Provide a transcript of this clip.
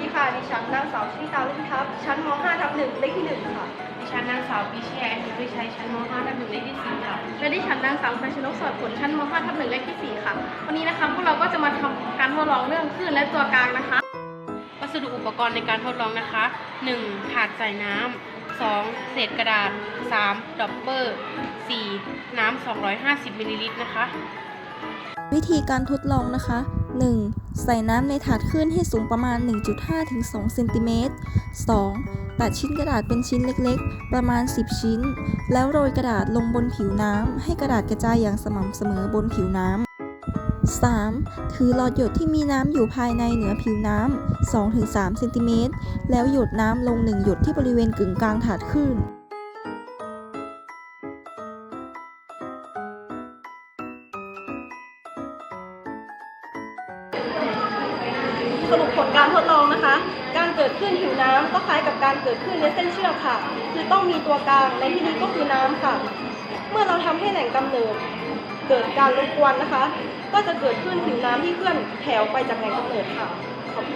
ดีค่ะ ดิฉันนางสาวชลิตาลินทัพชั้นม .5 ทับหนึ่งเลขที่หนึ่งค่ะ ดิฉันนางสาวปีเชียแอนด์วิชัยชั้นม .5 ทับหนึ่งเลขที่สี่ค่ะ และดิฉันนางสาวพัชนกสอดผลชั้นม .5 ทับหนึ่งเลขที่ 4 ค่ะ วันนี้นะคะพวกเราก็จะมาทำการทดลองเรื่องคลื่นและตัวกลางนะคะ วัสดุอุปกรณ์ในการทดลองนะคะ 1. ถาดใส่น้ำ 2. เศษกระดาษ 3. ดอปเปอร์ 4. น้ำ250มิลลิลิตรนะคะ วิธีการทดลองนะคะ 1. ใส่น้ำในถาดคลื่นให้สูงประมาณ 1.5ถึง2เซนติเมตร 2. ตัดชิ้นกระดาษเป็นชิ้นเล็กๆ ประมาณ 10 ชิ้น แล้วโรยกระดาษลงบนผิวน้ำให้กระดาษกระจายอย่างสม่ำเสมอบนผิวน้ำ 3. ถือหลอดหยดที่มีน้ำอยู่ภายในเหนือผิวน้ำ 2-3 เซนติเมตร แล้วหยดน้ำลง1หยดที่บริเวณกึ่งกลางถาดคลื่น สรุปผลการทดลองนะคะ การเกิดขึ้นผิวน้ำก็คล้ายกับการเกิดขึ้นในเส้นเชือกค่ะ คือต้องมีตัวกลางในที่นี้ก็คือน้ำค่ะ เมื่อเราทำให้แหล่งกำเนิดเกิดการรบกวนนะคะ ก็จะเกิดขึ้นผิวน้ำที่เคลื่อนแถวไปจากแหล่งกำเนิดค่ะขอบคุณค่ะ